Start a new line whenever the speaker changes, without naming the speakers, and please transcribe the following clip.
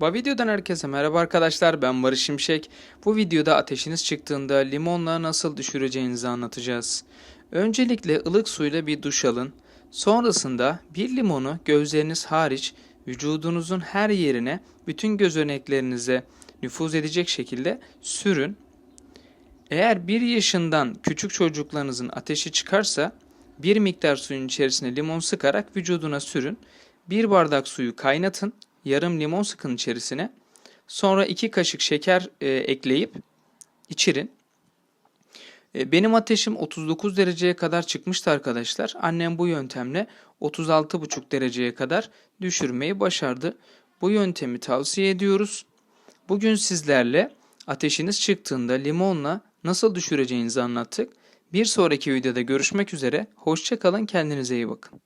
Bu videodan herkese merhaba arkadaşlar ben Barış Şimşek. Bu videoda ateşiniz çıktığında limonla nasıl düşüreceğinizi anlatacağız. Öncelikle ılık suyla bir duş alın. Sonrasında bir limonu gözleriniz hariç vücudunuzun her yerine bütün gözeneklerinize nüfuz edecek şekilde sürün. Eğer bir yaşından küçük çocuklarınızın ateşi çıkarsa bir miktar suyun içerisine limon sıkarak vücuduna sürün. Bir bardak suyu kaynatın. Yarım limon sıkın içerisine. Sonra iki kaşık şeker e, ekleyip içirin. E, benim ateşim 39 dereceye kadar çıkmıştı arkadaşlar. Annem bu yöntemle 36,5 dereceye kadar düşürmeyi başardı. Bu yöntemi tavsiye ediyoruz. Bugün sizlerle ateşiniz çıktığında limonla nasıl düşüreceğinizi anlattık. Bir sonraki videoda görüşmek üzere. Hoşçakalın kendinize iyi bakın.